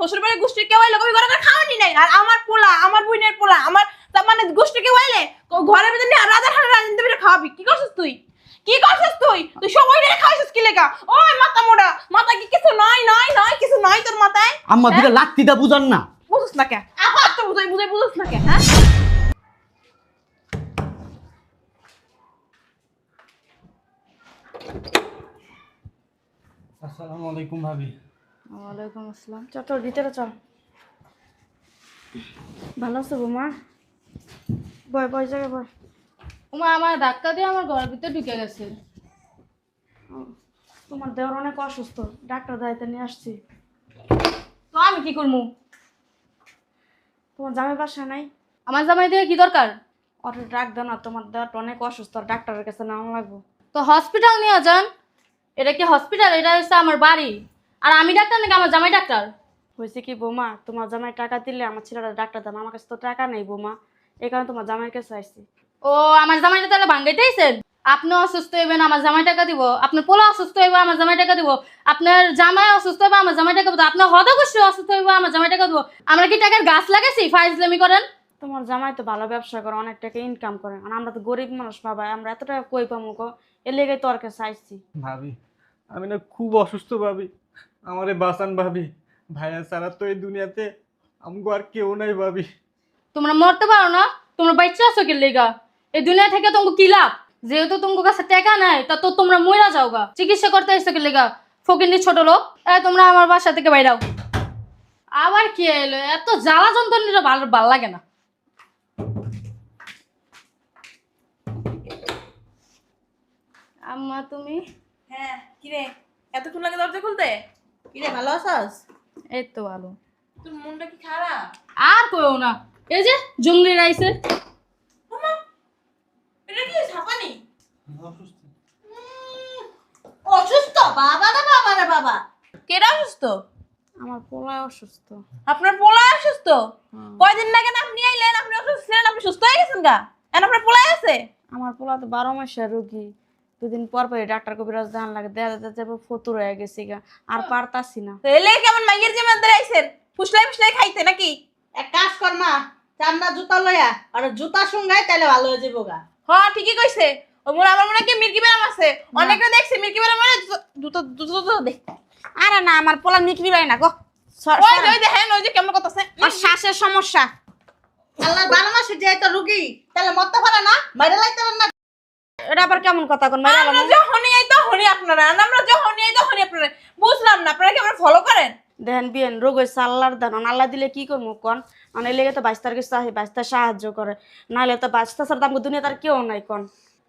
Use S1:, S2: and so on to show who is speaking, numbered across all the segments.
S1: শ্বশুর বাড়ির গোষ্ঠীর কেউ আইলে কবি ঘরে করে খাওয়ানি নাই। আর আমার পোলা আমার বোনের পোলা আমার তার মানে গোষ্ঠী কেউ আইলে ঘরের ভিতরে নিয়ে রাজার হাড়ে রাজনীতি করে খাওয়াবি। কি করছিস তুই? কি করছিস তুই? তুই সবাই রে খাওয়াইছিস কি লেগা? ওই মাথা মোড়া মাথা কি কিছু নয় নয় নয় কিছু নয় তোর মাথায়?
S2: আম্মা দুটা লাত্তিটা বুঝান না।
S1: বুঝছ না কে? আবার তো বুঝাই বুঝাই বুঝছ না কে হ্যাঁ?
S3: আসসালামু আলাইকুম ভাবি।
S4: ওয়ালাইকুম আসসালাম। চল তোর ভিতরে চল ভালো আছো বৌমা? বয় বয় জায়গায় বয়।
S5: উমা আমার ধাক্কা দিয়ে আমার ঘরের ভিতরে ঢুকে গেছে।
S4: তোমার দেওয়ার অনেক অসুস্থ। ডাক্তার দায়িত্ব নিয়ে আসছি।
S5: তো আমি কি করব?
S4: তোমার জামাই বাসা নাই?
S5: আমার জামাই দিয়ে কি দরকার?
S4: অটো ডাক দাও না তোমার দেওয়াটা অনেক অসুস্থ। ডাক্তারের কাছে নেওয়া লাগবো।
S5: তো হসপিটাল নিয়ে যান। এটা কি হসপিটাল এটা হচ্ছে আমার বাড়ি। আর আমি ডাক্তার নাকি আমার জামাই ডাক্তার?
S4: হয়েছে কি বৌমা তোমার জামাই টাকা দিলে আমার ছেলেটা ডাক্তার দাম আমার কাছে তো টাকা নেই বৌমা। এই কারণে তোমার জামাইয়ের কাছে আসছি।
S5: ও আমার জামাইটা তাহলে ভাঙ্গাইতেইছেন? আপনি অসুস্থ হইবেন আমার জামাই টাকা দিব। আপনার পোলা অসুস্থ হইবে আমার জামাই টাকা দিব। আপনার জামাই অসুস্থ হইবে আমার জামাই টাকা দিব। আপনার হদগোষ্ঠী অসুস্থ হইবে আমার জামাই টাকা দিব। আমরা কি টাকার গাছ লাগাইছি ফাইজলামি করেন?
S4: তোমার জামাই তো ভালো ব্যবসা করে অনেক টাকা ইনকাম করে। আর আমরা তো গরিব মানুষ বাবা আমরা এত টাকা কই পাবো গো? এর লেগে তোর কাছে আসছি।
S3: ভাবি আমি না খুব অসুস্থ ভাবি। আমারে বাঁচান ভাবি। ভাইয়া ছাড়া তো এই দুনিয়াতে আমগো আর কেউ নাই ভাবি।
S5: তোমরা মরতে পারো না তোমরা বাচ্চা আছো কি লেগা? এই দুনিয়া থেকে তোমাকে কি লাভ? যেহেতু তোমার কাছে টাকা নাই তা তো তোমরা মইরা যাও গা চিকিৎসা করতে এসছো কি লেগা? ফকিন্দি ছোট লোক। এ তোমরা আমার বাসা থেকে বাইরাও আবার কি এলো? এত জ্বালা যন্ত্রণীরা ভালো ভালো লাগে না। আম্মা তুমি?
S1: হ্যাঁ কি রে এতক্ষণ লাগে দরজা খুলতে? কি রে ভালো আছস?
S5: এই তো ভালো।
S1: তোর মনটা কি খারাপ?
S5: আর কইও না। এই যে জঙ্গলি রাইছে
S1: এটা কি ছাপানি
S6: অসুস্থ। বাবা রে বাবা রে বাবা।
S1: কেডা অসুস্থ?
S4: আমার পোলায় অসুস্থ।
S1: আপনার পোলা অসুস্থ? কয়দিন লাগে না আপনি আইলেন? আপনি অসুস্থ ছিলেন আপনি সুস্থ হয়ে গেছেন গা? এখন আপনার পোলাই আছে?
S4: আমার পোলা তো বারো মাসের রুগী। দুদিন পর পরে ডাক্তার কবিরাজ দান লাগে দেখা যাচ্ছে যাব ফতুর হয়ে গেছি গা আর পারতাছি না।
S1: এলে কেমন মাইয়ের যে মধ্যে আইছেন? ফুসলাই ফুসলাই খাইতে নাকি?
S6: এক কাজ কর মা চান্না জুতা লয়া আর জুতা সঙ্গাই তাহলে ভালো হয়ে যাব গা।
S1: হ্যাঁ ঠিকই কইছে। ও মোর আমার মনে কি মির্কি বেরাম আছে। অনেকটা দেখছি মির্কি বেরাম মানে দুটো দুটো দুটো দেখ
S4: আরে না আমার পোলা নিকলি পাই না গো।
S1: ওই। ওই দেখেন ওই যে কেমন কথা আছে?
S4: আর শ্বাসের সমস্যা।
S6: আল্লাহ বারো মাসে যে তো রুগী তাহলে মরতে পারে না? বাইরে লাইতে না?
S4: এটা আবার কেমন কথা কোন? মাইরা
S1: আমরা যখনই আই তখনই আপনারা আর আমরা যখনই আই তখনই আপনারা বুঝলাম না আপনারা কি আমরা ফলো করেন?
S4: দেখেন বিয়েন রোগ হয়েছে আল্লাহর দান আল্লাহ দিলে কি করব কন? মানে লেগে তো বাইস্তার কিছু আহে বাইস্তার সাহায্য করে। নাহলে তো বাইস্তা ছাড়া দাম দুনিয়া তার কেউ নাই কন।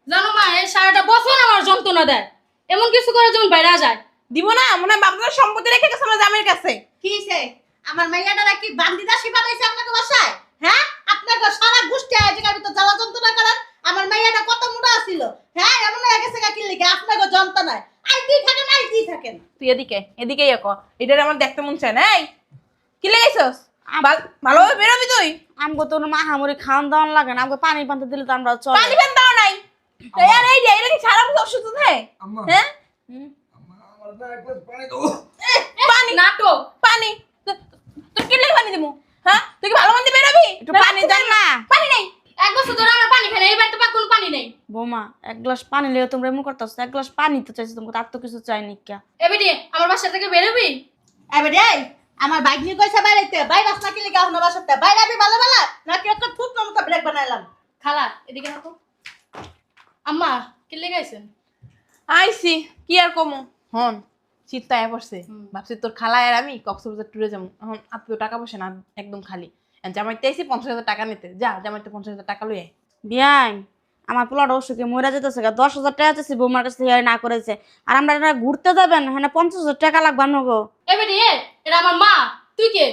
S5: জানো মা এই সারাটা বছর আমার যন্ত্রণা দেয়। এমন কিছু করে যেমন বাইরে যায়।
S1: দিব না মনে হয় আপনার সম্পত্তি রেখে গেছে আমার জামের কাছে।
S6: কি হইছে? আমার মাইয়াটা কি বান্দিদা শিবা দিয়েছে আপনাকে বাসায়? হ্যাঁ? আপনাকে সারা গোষ্ঠী আয়োজন আমি তো জ্বালা যন্ত্রণা করেন আমার মাইয়াটা কত মোটা ছিল হ্যাঁ এমন হয়ে গেছে গা কি লিখে আপনাকে যন্ত্রণায়। আইতেই থাকেন আইতেই থাকেন
S1: তুই এদিকে এদিকেই একো এটা আমার দেখতে মন চায় না এই। কি লেগেছস? ভালোভাবে বেরোবি তুই?
S4: আমগো তো মাহামুরি খাওয়ান দাওয়ান লাগে না আমগো পানি পান্তা দিলে তো আমরা চল।
S1: পানি ফ্যান দাও নাই। তো আর এই যে এটা কি সারা বছর অসুস্থ থাকে হ্যাঁ?
S3: আম্মা, আমার না এক গ্লাস পানি দাও
S1: পানি।
S5: নাটক।
S1: পানি। তুই কি লেগে পানি দিমু হ্যাঁ? তুই কি ভালো মন্দ বেরোবি?
S4: একটু পানি দেন না।
S1: পানি নেই।
S5: এক বছর ধরে আমরা পানি খাই না এই বাড়িতে পা কোনো পানি নেই।
S4: বৌমা এক গ্লাস পানি লেগে তোমরা এমন করতেছো এক গ্লাস পানি তো চাইছি তোমাকে তার তো কিছু চাইনি কা।
S5: এবারে আমার বাসা থেকে বেরোবি?
S6: এবারে আমার বাইক নিয়ে কইছে বাইরেতে বাইরে আস নাকি লিখে এখন বাসাতে? বাইরে আমি ভালো ভালো নাকি একটা ফুট মতো ব্রেক বানাইলাম?
S5: খালা এদিকে থাকো আম্মা কি লেগাইছেন
S1: আইসি কি আর কমু? হন চিত্তা আয় পড়ছে। ভাবছি তোর খালায় আর আমি কক্সবাজার ট্যুরে যাব। এখন আত্মীয় টাকা পয়সা না একদম খালি। জামাইতে আইসি পঞ্চাশ হাজার টাকা নিতে। যা জামাইতে পঞ্চাশ হাজার টাকা লই আয়।
S4: বিয়াই আমার পোলাটা অসুখে মরে যেতেছে দশ হাজার টাকা চাইছি বৌমার কাছে থেকে না করেছে আর আমরা এটা ঘুরতে যাবেন হ্যাঁ পঞ্চাশ হাজার টাকা লাগবে আমাকে
S5: এবারে এ এটা আমার মা। তুই কে?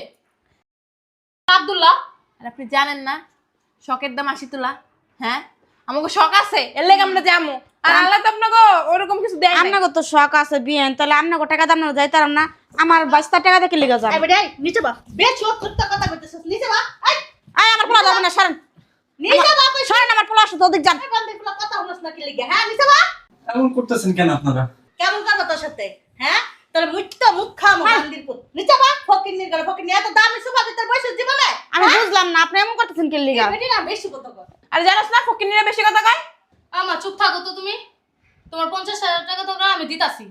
S5: আব্দুল্লাহ।
S1: আর আপনি জানেন না শখের দাম আশি তোলা হ্যাঁ? আমাকে শখ আছে এর লেগে আমরা যাব আর আল্লাহ তো আপনাকে ওরকম কিছু দেয়
S4: আপনাকে তো শখ আছে বিয়েন তাহলে আপনাকে টাকা দাম না না। আমার টাকা দেখে লিখে যাবে।
S6: এবারে নিচে বা। বেশ কথা কইতেছিস নিচে বা।
S4: আয় আমার পোলা যাবে না সরেন।
S6: নিচে বা
S4: সরেন আমার পোলা আসো ওদিক যান।
S6: লিখে হ্যাঁ নিচে বা।
S3: এমন করতেছেন কেন আপনারা?
S6: কেমন করব তোর সাথে? হ্যাঁ? তোর মুখ নিচে বা ফকির ফকির এত দামি বসে জীবনে?
S4: আমি বুঝলাম না আপনি এমন করতেছেন কে
S6: না বেশি কথা কর
S1: আর জানোস না ফকিনিরা বেশি কথা কয়?
S5: চুপ থাকো তো তুমি। তোমার পঞ্চাশ হাজার টাকা তোমরা আমি দিতাছি।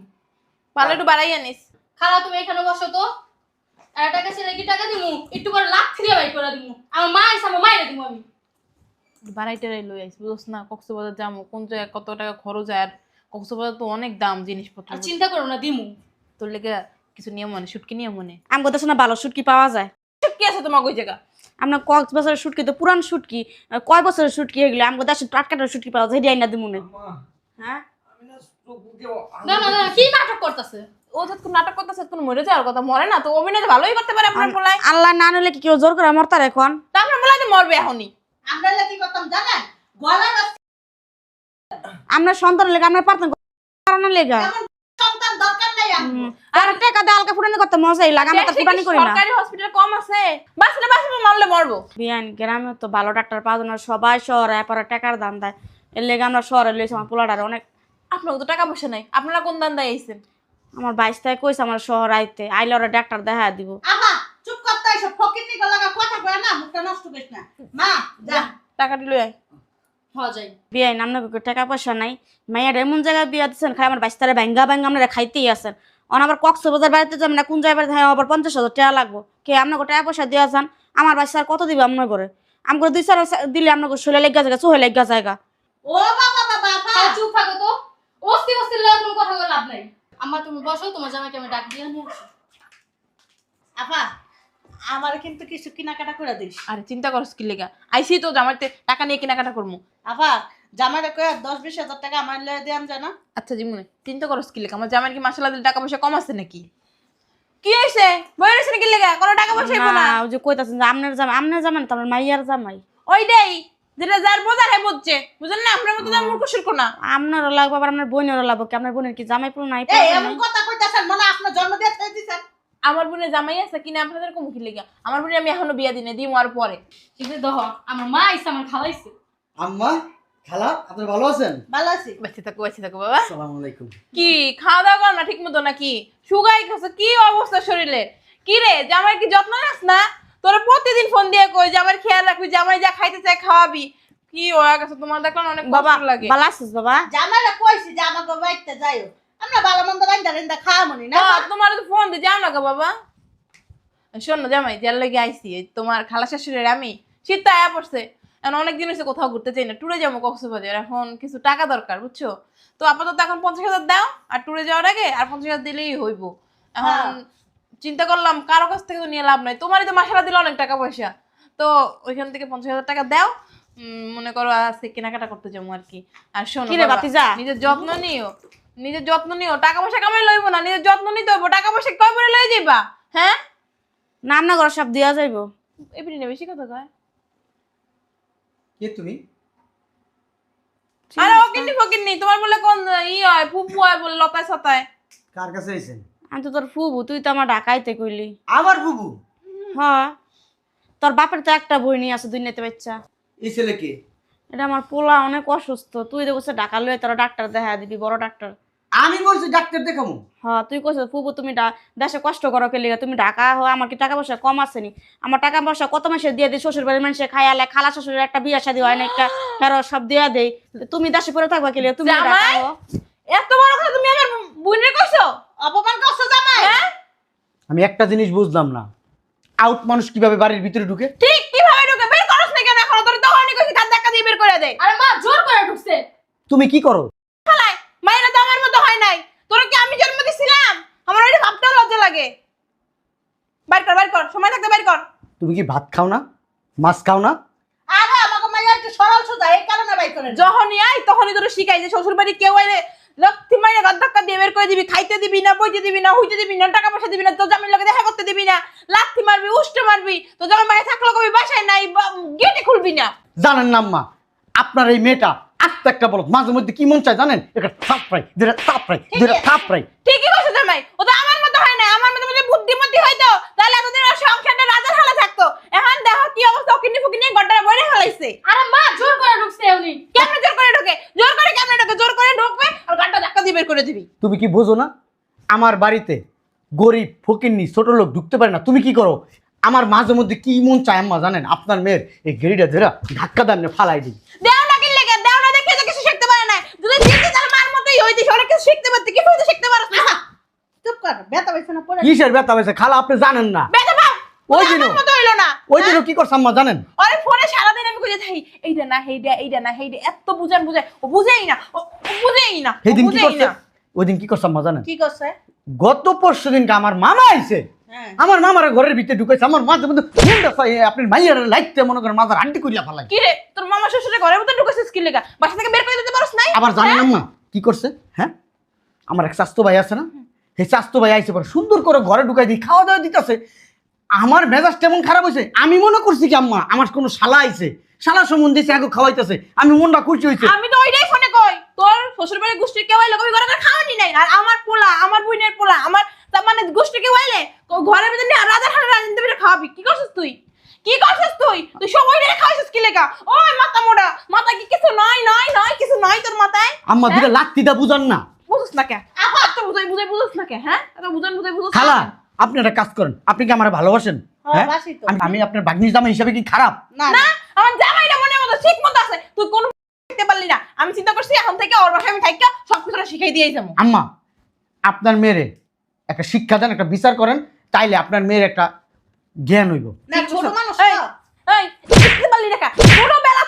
S1: ভালো একটু বাড়াই আনিস।
S5: খালা তুমি এখানে বসো তো। আর টাকা ছেলে কি টাকা দিমু? একটু করে লাখ থ্রি বাই করে দিমু। আমার মা এসে আমার মায়ের দিমু আমি।
S1: বাড়াইতে লই আইস বুঝছ না কক্সবাজার যাব কোন জায়গায় কত টাকা খরচ হয় আর কক্সবাজার তো অনেক দাম জিনিসপত্র
S5: আর চিন্তা করো না দিমু।
S1: তোর লেগে কিছু নিয়ম মনে শুটকি নিয়ম মনে?
S4: আমি কথা শোনা ভালো শুটকি পাওয়া যায়।
S1: শুটকি আছে তোমার ওই জায়গা।
S4: আপনার কক্সবাজারের শুটকি তো পুরান শুটকি কয় বছরের শুটকি এগুলো? আমাকে দেশে টাটকাটার শুটকি পাওয়া যায় আইনা দিমুনে হ্যাঁ?
S5: না না না কি নাটক করতেছে?
S1: ও তো নাটক করতেছে কোন মরে যাওয়ার কথা মরে না তো অভিনয় তো ভালোই করতে পারে আপনার বলায়
S4: আল্লাহ না নিলে কি কেউ জোর করে মরতার এখন?
S1: তা তো মরবে এখনই।
S6: আমরা কি করতাম জানেন? গলা
S4: আমরা সন্তান লেগে আমরা পারতাম কারণে লেগা।
S6: সন্তান দরকার নাই আমার
S4: আর টাকা দিয়ে আলকা ফুটানি করতে মজাই লাগে আমরা তো ফুটানি করি না।
S1: সরকারি হসপিটাল কম আছে। বাঁচলে বাঁচবে মরলে মরবো।
S4: বিয়ান গ্রামে তো ভালো ডাক্তার পাওয়া যায় না সবাই শহরে এরপরে টাকার দাম দেয়। এর লেগে আমরা শহরে লইছি আমার পোলাটার অনেক
S1: আপনার তো টাকা পয়সা নাই। আপনারা কোন দান দেয় আইছেন?
S4: আমার বাইশ থেকে কইছে আমার শহর আইতে আইলে ওরা ডাক্তার দেখা দিব।
S6: আহা চুপ করতে এসব ফকিনি গলাগা কথা কয় না মুখটা নষ্ট করিস না। মা যা।
S1: টাকাটি লই আয়।
S5: হ যাই
S4: বিয়াইন টাকা পয়সা নাই। মাইয়ার এমন জায়গায় বিয়া দিচ্ছেন খাই আমার বাইশ তারে ব্যাঙ্গা ব্যাঙ্গা আপনারা খাইতেই আছেন। অন আবার কক্সবাজার বাড়িতে যাবেন না কোন জায়গায় হ্যাঁ আবার পঞ্চাশ হাজার টাকা লাগবো। কে আপনাকে টাকা পয়সা দেওয়া যান আমার বাইশ আর কত দিবে আপনার করে আমাকে দুই চার দিলে আপনাকে শোলে লেগা জায়গা চোহে লেগা জায়গা।
S6: ও বাবা বাবা
S5: চুপ থাকো তো। অস্তি অস্তি লাগে কোনো কথা লাভ নাই। আম্মা তুমি বসো তোমার জামাইকে আমি ডাক দিয়ে নিয়ে
S6: আপা আমার কিন্তু কিছু কেনাকাটা করে দিস।
S1: আরে চিন্তা করস কি লেগা? আইসি তো জামাইতে টাকা নিয়ে কেনাকাটা করব
S6: কয়ে দশ বিশ হাজার টাকা আমার লয়ে দেন যায় না
S1: আচ্ছা জিমুনে চিন্তা করস কি লেগা? আমার জামাইয়ের কি মাসালা দিলে টাকা পয়সা কম আছে নাকি? কি বই রয়েছে নাকি লেগা? কোনো টাকা পয়সা হইবো
S4: না। ওই যে কইতাছেন যে আপনার জামাই আপনার জামাই না তো আমার মাইয়ার জামাই।
S1: ওইটাই যেটা যার বোঝার হে বুঝছে। বুঝেন না? আপনার মতো মূর্খ শুল্ক না।
S4: আপনারও লাগবে আবার আপনার বোনেরও লাগবে। কি আপনার বোনের কি জামাই পুরো নাই
S6: এই এমন কথা কইতাছেন মনে আপনার জন্ম দিয়ে দিছেন।
S1: আমার বোনের জামাই আছে কিনা আপনাদের কম কি লেগা? আমার বোনের আমি এখনও বিয়া দিনে দিই আর পরে।
S5: দহ আমার মা আইসে আমার খালাইছে।
S2: আম্মা খালা আপনি ভালো আছেন?
S6: ভালো আছি।
S1: বেঁচে থাকো বেঁচে থাকো বাবা।
S2: আসসালামু আলাইকুম
S1: কি খাওয়া দাওয়া কর না ঠিক মতো নাকি? সুগাই খাচ্ছে কি অবস্থা শরীরে? কি রে জামাই কি যত্ন নাস না? তোরা প্রতিদিন ফোন দিয়ে কই জামাই খেয়াল রাখবি জামাই যা খাইতে চায় খাওয়াবি। কি গেছে তোমার দেখলাম অনেক
S4: বাবা
S1: লাগে।
S4: ভালো আছিস বাবা?
S6: জামাইরা কইছি যাইও। আমরা ভালো মন্দ রান্দা রান্দা খাওয়া মনি না
S1: তোমার তো ফোন দিয়ে যাও না গো বাবা। শোন জামাই যার লাগে আইসি তোমার খালা শাশুড়ির আমি শীত তো আয়া পড়ছে। এখন অনেক দিন হয়েছে কোথাও ঘুরতে চাই না ট্যুরে যাব কক্সবাজার। এখন কিছু টাকা দরকার বুঝছ? তো আপাতত এখন পঞ্চাশ হাজার দাও আর ট্যুরে যাওয়ার আগে আর পঞ্চাশ হাজার দিলেই হইব। এখন
S6: হ্যাঁ।
S1: চিন্তা করলাম কারও কাছ থেকে তো নিয়ে লাভ নাই। তোমারই তো মাসালা দিলে অনেক টাকা পয়সা। তো ওইখান থেকে পঞ্চাশ হাজার টাকা দাও উম, মনে করো আজকে কেনাকাটা করতে যাব আর কি। আর শোনো? নিজের যত্ন নিও। নিজের যত্ন নিও টাকা পয়সা কামাই লইব না নিজের যত্ন নিতে হইব টাকা পয়সা কয় করে লই যাইবা? হ্যাঁ?
S4: নাম না করে সব দেওয়া যাইব।
S1: এমনি না বেশি কথা কয়।
S2: কে তুমি?
S1: আরে ও কিন্নি ফকিন্নি তোমার বলে কোন ই হয় ফুপু হয় বলে লতায় সতায়।
S2: কার কাছে আইছেন?
S4: আমি তো তোর ফুবু তুই তো আমার ঢাকাইতে কইলি।
S2: আমার বুবু
S4: হ্যাঁ তোর বাপের তো একটা বই নিয়ে আছে দুনিয়াতে বাচ্চা।
S2: এই ছেলে কে?
S4: এটা আমার পোলা অনেক অসুস্থ তুই দেখছে ঢাকা লয়ে তোরা ডাক্তার দেখা দিবি বড় ডাক্তার।
S2: আমি বলছি ডাক্তার দেখামু
S4: হ্যাঁ তুই কইছ ফুবু তুমি ডা- দেশে কষ্ট করো কে লিগা তুমি ঢাকা হো আমার কি টাকা পয়সা কম আছে নি আমার টাকা পয়সা কত মাসে দিয়ে দিই? শ্বশুর বাড়ির মানুষে খাই আলে খালা শ্বশুরের একটা বিয়া শাদী হয় না একটা ফেরো সব দিয়া দেই। তুমি দেশে পড়ে থাকবা কে লিগা? তুমি ঢাকা হো
S1: এত বড় কথা তুমি আমার বোনের কইছো?
S6: অপমান করছ জামাই?
S1: হ্যাঁ?
S2: আমি একটা জিনিস বুঝলাম না। আউট মানুষ কীভাবে বাড়ির ভিতরে ঢুকে?
S1: ঠিক কীভাবে ঢুকে? বের করছ না কেন? এখন তোর তো হয়নি কইছি ধাক্কা দিয়ে বের করে দেয়
S5: আরে মা জোর করে ঢুকছে।
S2: তুমি কি করো
S1: খালায় মায়েরা তো আমার মতো হয় নাই তোর কি আমি জন্ম দিছিলাম আমার ওইটা ভাবতেও লজ্জা লাগে। বাইর কর বাইর কর সময় থাকতে বাইর কর।
S2: তুমি কি ভাত খাও না? মাছ খাও না?
S6: আরে আমাকে মাইয়া একটু সরল সোজা এই কারণে বাই করে
S1: যখনই আই তখনই তোর শিখাই যে শ্বশুর বাড়ি কেউ আইলে লক্ষ্মী ধাক্কা দিয়ে বের করে দিবি খাইতে দিবি না বইতে দিবি না হইতে দিবি না টাকা পয়সা দিবি না তোর জামিন লোকে দেখা করতে দিবি না লাথি মারবি উষ্টে মারবি তো যখন বাইরে থাকল কবি বাসায় নাই গেটে খুলবি না।
S2: জানেন না আম্মা আপনার এই মেয়েটা আস্তে একটা বলো মাঝে মধ্যে কি মন চায় জানেন? একটা থাপড়াই দুটা থাপড়াই দুটা থাপড়াই
S1: ঠিকই জামাই ও তো আমার মতো হয় না আমার মতো যদি বুদ্ধিমতী হইতো তাহলে এতদিন ওর সংসারটা রাজার হালে থাকতো। এখন দেখো কি অবস্থা ওকিনি ফুকিনি গড্ডারে বইরে ফেলাইছে।
S5: আরে মা জোর করে ঢুকছে উনি।
S1: কেমনে জোর করে ঢোকে? জোর করে কেমনে ঢোকে? জোর করে ঢোকবে আর গানটা ধাক্কা দিয়ে বের করে দিবি।
S2: তুমি কি বোঝো না? আমার বাড়িতে গরিব ফকিন্নি ছোট লোক ঢুকতে পারে না। তুমি কি করো? আমার মাঝে মধ্যে কি মন চায় আম্মা জানেন? আপনার মেয়ের এই গেড়িটা ধরে ধাক্কা দাম ফালাই দিই।
S1: দেও না কিনলে কেন দেও না দেখে তো কিছু শিখতে পারে না যদি দিতে তার মার মতোই হইতে অনেক কিছু শিখতে পারতে। কিছু হইতে শিখতে পারছ না
S6: চুপ কর ব্যথা পাইছে না পড়ে
S2: কিসের ব্যথা খালা আপনি জানেন না।
S1: পাও
S2: ওই
S1: ওই দিন হইল না
S2: ওই দিনও কি করছে আম্মা জানেন?
S1: আরে ফোনে সারাদিন আমি খুঁজে থাকি এইটা না হেইটা এইটা না হেইটা এত বুঝান বুঝায় ও বুঝেই না ও বুঝেই না ও
S2: সেই দিন কি
S1: বুঝেই
S2: করছে? ওই দিন কি করছে আম্মা জানেন?
S6: কি করছে?
S2: গত পরশু দিনকে আমার মামা আইছে।
S6: হ্যাঁ।
S2: আমার মামার ঘরের ভিতরে ঢুকেছে আমার মাঝে মধ্যে আপনার মাইয়ার লাইটতে মনে করেন মাথার আন্টি করিয়া ফালাই।
S1: কি রে তোর মামা শ্বশুরের ঘরের মধ্যে ঢুকেছিস কি লেগা বাসা থেকে বের করে দিতে পারছ নাই?
S2: আবার জানেন আম্মা কি করছে? হ্যাঁ? আমার এক স্বাস্থ্য ভাই আছে না? স্বাস্থ্য ভাই আইসে পরে সুন্দর করে ঘরে ঢুকাই দিই খাওয়া দাওয়া দিতেছে। আমার মেজাজ তেমন খারাপ হয়েছে আমি মনে করছি কি আম্মা আমার কোনো শালা আইছে শালা সম্বন্ধে সে আগে খাওয়াইতেছে আমি মনটা খুশি হয়েছে
S1: আমি তো ওইটাই ফোনে কই তোর শ্বশুর বাড়ির গোষ্ঠীর কেউ ঘরে খাওয়ানি নাই? আর আমার পোলা আমার বুইনের পোলা আমার তার মানে গোষ্ঠী কেউ আইলে ক- ঘরের ভিতরে নিয়ে রাজা হারে রাজেন্দ্র ভিতরে খাওয়াবি কি করছিস তুই? কি করছিস তুই? তুই সবাই রে খাওয়াইছিস কি লেগা? ওই মাথা মোড়া মাথা কি কিছু নয় নয় নয় কিছু নয় তোর মাথায়?
S2: আম্মা দুটা লাত্তিটা বুঝান না।
S1: বুঝছ না কে? আবার তো বুঝাই বুঝাই বুঝছ না কে হ্যাঁ? এত বুঝান বুঝাই বুঝছ
S2: খালা আপনি একটা কাজ করেন আপনি কি আমার ভালোবাসেন?
S6: হ্যাঁ,
S2: হ্যাঁ। আমি- আপনার বাগনির জামা হিসাবে কি খারাপ?
S6: না
S1: না। আমার জামাইটা মনের মতো ঠিক মতো আছে। তুই কোন শিখতে পারলি না। আমি চিন্তা করছি এখন থেকে ওর বাসায় আমি থাইকা সব কিছু শিখাই দিয়েই যাব।
S2: আম্মা আপনার মেয়েরে একটা শিক্ষা দেন একটা বিচার করেন তাইলে আপনার মেয়ের একটা জ্ঞান হইব।
S6: না ছোট মানুষ
S1: এই, শিখতে পারলি না কা?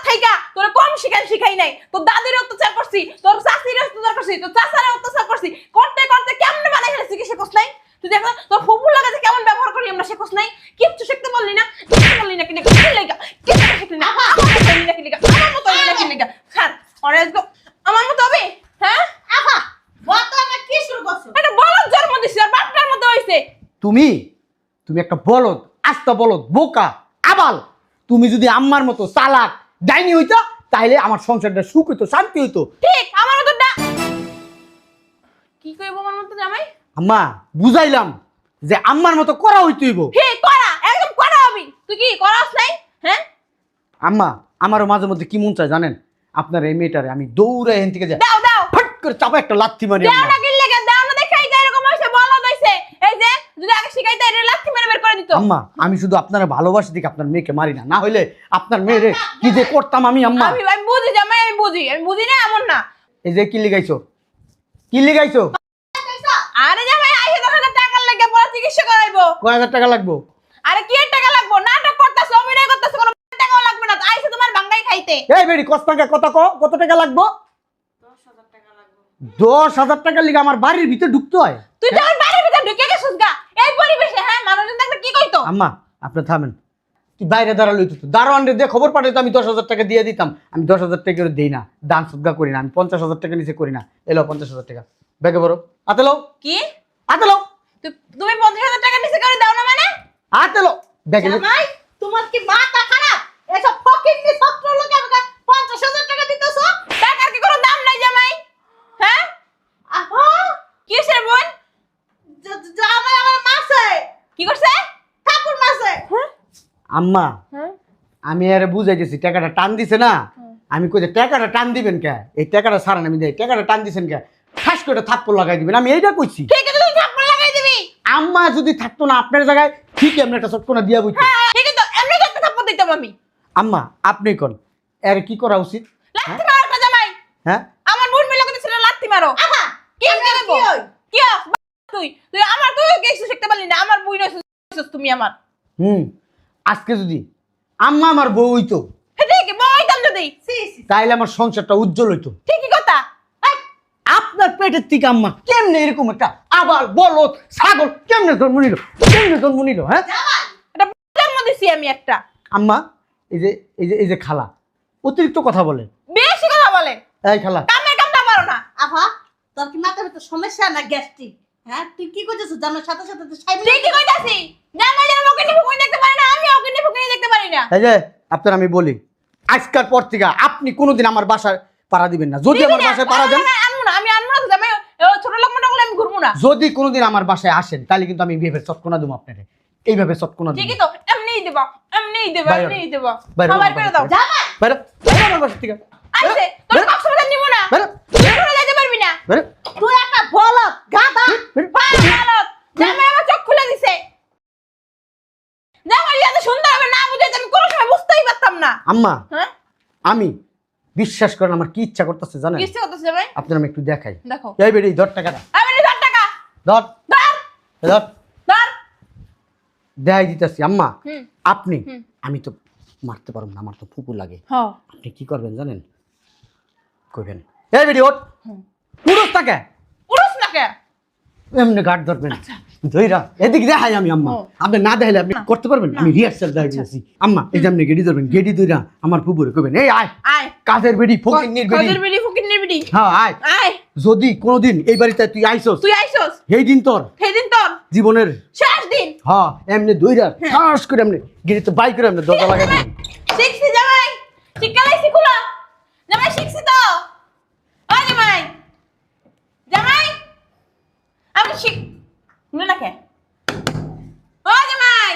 S1: থাইকা তোর কম শিখাই শিখাই নাই। তোর দাদির অত্যাচার করছি তোর চাষির অত্যাচার করছি তোর চাষার অত্যাচার করছি। করতে করতে কেমন বানাই ফেলেছি কি শেখস নাই? তুই দেখো তোর ফুপুর লাগে যে কেমন ব্যবহার করি আমরা শেখস নাই। কিচ্ছু শিখতে পারলি না শিখতে পারলি না কিনা কি লেগা কিচ্ছু শিখলি না আমার মতো হইলি না কি আমার মতো হইলি না আমার মতো হবে? হ্যাঁ?
S6: আহা! বত কি শুরু করছ?
S1: এটা বলদ জন্ম আর বাপটার মতো হইছে।
S2: তুমি তুমি একটা বলদ আস্তা বলদ বোকা আবাল। তুমি যদি আম্মার মতো চালাক ডাইনি হইতা তাইলে আমার সংসারটা সুখ হইতো শান্তি হইতো।
S1: ঠিক আমার মতো ডা কি কইব আমার মতো জামাই?
S2: আম্মা বুঝাইলাম যে আম্মার মতো করা হইতইব
S1: হে করা একদম করা হবি তুই কি করাস নাই? হ্যাঁ?
S2: আম্মা আমারও মাঝে মধ্যে কি মন চায় জানেন? আপনার এই মেয়েটারে আমি দৌড়ে এখান থেকে যাই।
S1: দাও দাও।
S2: ফট করে চাপা একটা লাথি মারি
S1: দাও
S2: আম্মা।
S1: না কিনলে কে দাও না দেখাই যায় এরকম হইছে বলো দইছে এই যে যদি আগে শিখাইতে এর লাথি মেরে বের করে দিত।
S2: আম্মা আমি শুধু আপনার ভালোবাসি দিকে আপনার মেয়েকে মারি না। না হইলে আপনার মেয়েরে কি যে করতাম আমি আম্মা।
S1: আমি আমি বুঝি জামাই আমি বুঝি আমি বুঝি না এমন না।
S2: এই যে কি লিগাইছো কি
S1: আরে জামাই চিকিৎসা করাইবো।
S2: কয় টাকা লাগবো?
S1: আরে কি টাকা লাগবো? নাটক করতেছে অভিনয় করতেছে কোনো টাকাও লাগবে না। আইসে তোমার খাইতে।
S2: এই কত টাকা কত ক? কত টাকা লাগবো? দশ হাজার টাকা লিগে আমার বাড়ির ভিতরে ঢুকতে হয়।
S1: তুই যখন বাড়ির ভিতরে ঢুকে গেছিস গা এই পরিবেশে হ্যাঁ মানুষজন দেখলে কি কইতো?
S2: আম্মা আপনি থামেন। তুই বাইরে দাঁড়াল তো। দারোয়ান দিয়ে খবর পাঠাইতো আমি দশ হাজার টাকা দিয়ে দিতাম। আমি দশ হাজার টাকা করে দিই না দান সুদ্গা করি না আমি পঞ্চাশ হাজার টাকা নিচে করি না। এলো পঞ্চাশ হাজার টাকা। ব্যাগে বড় হাতে লো
S1: কি?
S2: হাতে লো
S1: তুমি পঞ্চাশ হাজার টাকা নিচে করে দাও না মানে?
S2: হাতে লো ব্যাগে।
S6: জামাই তোমার কি মাথা খারাপ? এসব ফকিন্নি ছাত্র লোকে আমাকে পঞ্চাশ হাজার টাকা দিতেছো?
S1: টাকার কি কোনো দাম নাই জামাই? হ্যাঁ?
S6: আহা!
S1: কিসের বোন?
S6: জামাই আমার মাসে
S1: কি করছে?
S6: ঠাকুর মাসে
S2: আম্মা
S1: হ্যাঁ?
S2: আমি আরে বুঝাইতেছি টাকাটা টান দিছে না? আমি কই যে টাকাটা টান দিবেন কে? এই টাকাটা সারান আমি দেই। টাকাটা টান দিছেন কে? ঠাস করে থাপ্পড় লাগাই দিবেন। আমি এইটা কইছি।
S1: ঠিক আছে থাপ্পড় লাগাই দিবি।
S2: আম্মা যদি থাকতো না আপনার জায়গায় ঠিক এমনি একটা চটকনা দিয়া বুঝছি
S1: হ্যাঁ ঠিক আছে এমনি একটা থাপ্পড় দিতাম আমি।
S2: আম্মা আপনি কোন? এর কি করা উচিত?
S1: লাত্তি মারো জামাই।
S2: হ্যাঁ?
S1: আমার বোন মিলে সেটা লাত্তি মারো।
S6: আহা
S1: কি দেবো
S6: কি?
S1: কি তুই? তুই আমার তুই কিছু শিখতে পারলি না? আমার বুই নইছিস তুমি আমার।
S2: হুম আজকে যদি আম্মা আমার বউ হইতো
S1: ঠিক বইতাম যদি?
S6: সি সি
S2: তাইলে আমার সংসারটা উজ্জ্বল হইতো।
S1: ঠিকই কথা।
S2: আপনার পেটের থেকে আম্মা কেমনে এরকম একটা আবার বলদ ছাগল কেমনে জন্ম নিল? কেমনে জন্ম নিল হ্যাঁ?
S6: জামাই
S1: এটা জন্ম দিছি আমি একটা।
S2: আম্মা এই যে এই যে এই যে খালা অতিরিক্ত কথা বলে
S1: বেশি কথা বলে
S2: এই খালা।
S1: কামের কামটা পারো না।
S6: আহা তোর কি মাথার ভিতর সমস্যা না গ্যাস্ট্রিক? হ্যাঁ তুই কি করতেছিস জামাই সাথে সাথে তো সাইড
S1: ঠিকই কইতাছি জামাই যেন ওকে নিয়ে ফুকুনি দেখতে পারে না আমি ওকে নিয়ে ফুকুনি দেখতে পারি না।
S2: এই যে আপনার আমি বলি আজকাল পর থেকে আপনি কোনোদিন আমার বাসায় পাড়া দিবেন না। যদি আমার বাসায় পাড়া দেন
S1: আমি না আমি আনব না জামাই ছোট লোক মোটা আমি ঘুরবো না।
S2: যদি কোনোদিন আমার বাসায় আসেন তাহলে কিন্তু আমি এইভাবে চটকোনা দেবো আপনাকে। এইভাবে চটকোনা দেবো।
S1: ঠিকই তো এমনিই দেবা এমনিই দেবা। এমনিই দেবা। করে দাও।
S2: বাইরে।
S6: জামাই
S2: বাইরে বাইরে আমার বাসা থেকে।
S1: আইছে তোর কক্সবাজার নিব না
S2: বাইরে
S1: তুই ঘুরে যেতে পারবি না
S2: বাইরে
S6: তুই একটা বলদ গাধা
S2: বাইরে
S1: ভাই ভালো জামাই আমার চোখ খুলে দিছে জামাই এত সুন্দর হবে না বুঝে আমি কোনো সময় বুঝতেই পারতাম না।
S2: আম্মা
S1: হ্যাঁ?
S2: আমি বিশ্বাস করেন আমার কি ইচ্ছা করতেছে জানেন?
S1: করতেছে
S2: আপনার আমি একটু দেখাই।
S1: দেখো।
S2: এই ধর টাকাটা।
S1: আমি টাকা।
S2: দেখাই দিতেছি আম্মা। আপনি আমি তো মারতে পারব না আমার তো ফুপু লাগে।
S1: হ্যাঁ।
S2: আপনি কি করবেন জানেন? কইবেন। এই বেরি ওঠ। পুরুষ তাকে।
S1: উড়ুস না কে?
S2: এমনি গার্ড ধরবেন। ধইরা এদিক দেখাই আমি আম্মা। আপনি না দেখাইলে আপনি করতে পারবেন? আমি রিহার্সাল দেখাই
S1: আচ্ছা।
S2: দিয়েছি। আম্মা এই যে আপনি গেডি ধরবেন গেডি ধইরা আমার পুকুরে কইবেন এই আয়
S1: আয়।
S2: কাজের বেডি ফকিন্নির বেডি।
S1: কাজের বিড়ি ফকিন্নির বিড়ি।
S2: হ্যাঁ আয়।
S1: আয়।
S2: যদি কোনোদিন এই বাড়িতে তুই আইসস
S1: তুই আইছস
S2: সেই দিন তোর
S1: সেদিন তোর।
S2: জীবনের
S1: শেষ দিন।
S2: হ্যাঁ এমনি দইরা
S1: হ্যাঁ।
S2: ঠাস করে এমনি গেড়ি তো বাই করে এমনি দরজা লাগাই
S1: শিখছি জামাই লাইছি খুলো জামাই শিখছি তো ও জামাই জামাই আমি শিখ খুলে না কে? ও জামাই!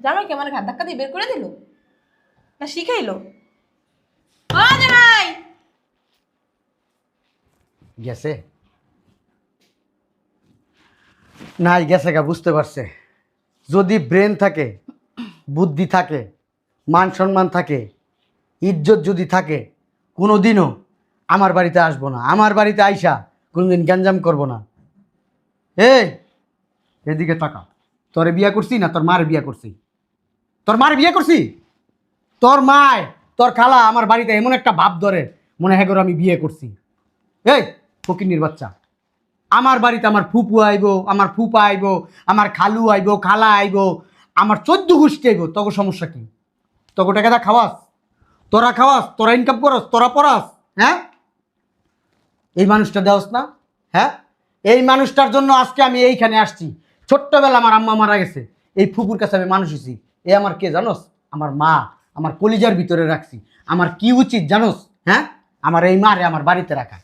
S1: জামাই কে আমার ঘাত ধাক্কা দিয়ে বের করে দিল? না শিখাইলো? ও জামাই!
S2: গেছে? নাই, গেছে গা, বুঝতে পারছে। যদি ব্রেন থাকে, বুদ্ধি থাকে, মান সম্মান থাকে, ইজ্জত যদি থাকে কোনো দিনও আমার বাড়িতে আসব না। আমার বাড়িতে আইসা কোনোদিন গ্যাঞ্জাম করব না। এদিকে তাকা। তোরে বিয়া করছি না তোর মার বিয়া করছি? তোর মার বিয়ে করছি? তোর মায়, তোর খালা আমার বাড়িতে এমন একটা ভাব ধরে মনে হয় আমি বিয়ে করছি। এই, ফকিন্নির বাচ্চা। আমার বাড়িতে আমার ফুপু আইব, আমার ফুপা আইব, আমার খালু আইব, খালা আইব, আমার চোদ্দ গোষ্ঠী আইব তখন সমস্যা কি? তখন টাকাটা খাওয়াস? তোরা খাওয়াস, তোরা ইনকাম করস, তোরা পড়াস হ্যাঁ? এই মানুষটা দেওয়াস না হ্যাঁ? এই মানুষটার জন্য আজকে আমি এইখানে আসছি। ছোট্টবেলা আমার আম্মা মারা গেছে। এই ফুপুর কাছে আমি মানুষ হয়েছি। এ আমার কে জানোস? আমার মা। আমার কলিজার ভিতরে রাখছি। আমার কি উচিত জানোস? হ্যাঁ? আমার এই মারে আমার বাড়িতে রাখা।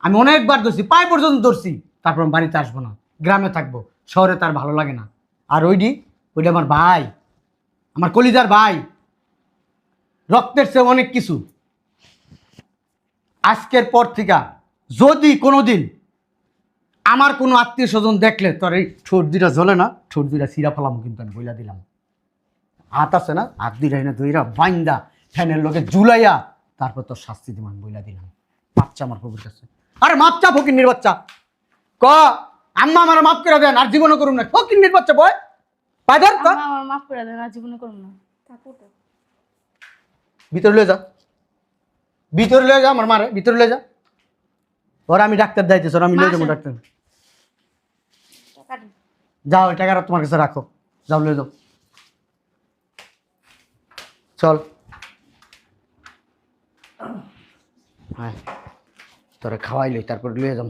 S2: আমি অনেকবার ধরছি পায়ে পর্যন্ত ধরছি। তারপর বাড়িতে আসব না। গ্রামে থাকব। শহরে তার ভালো লাগে না। আর ওইডি ওইটা আমার ভাই। আমার কলিজার ভাই। রক্তের সে অনেক কিছু। আজকের পর থেকে যদি কোনো দিন আমার কোনো আত্মীয় স্বজন দেখলে তোর এই ঠোঁট দুটা জ্বলে না? ঠোঁট দুটা সিরা ফেলাম কিন্তু আমি বইলা দিলাম। হাত আছে না? হাত দুইটা না দুইরা বাইন্দা ফ্যানের লোকে জুলাইয়া তারপর তোর শাস্তি দিমান বইলা দিলাম। বাচ্চা আমার প্রভুর কাছে। আরে মাপচা ফকিন্নির বাচ্চা। ক আম্মা আমার মাফ করে দেন আর জীবনও করুন না। ফকিন্নির বাচ্চা বয়। পাইদার ক
S5: আম্মা আমার মাফ করে দেন আর জীবনে করুন না।
S2: ভিতরে লয়ে যা। ভিতরে লয়ে যা আমার মারে ভিতরে লয়ে যা। ওরা আমি ডাক্তার দাইতেছ ওরা আমি লয়ে যাব ডাক্তার। যাও ওই টাকাটা তোমার কাছে রাখো। যাও, লয়ে যাও। চল। হ্যাঁ তোরা খাওয়াইলই তারপর লয়ে যাব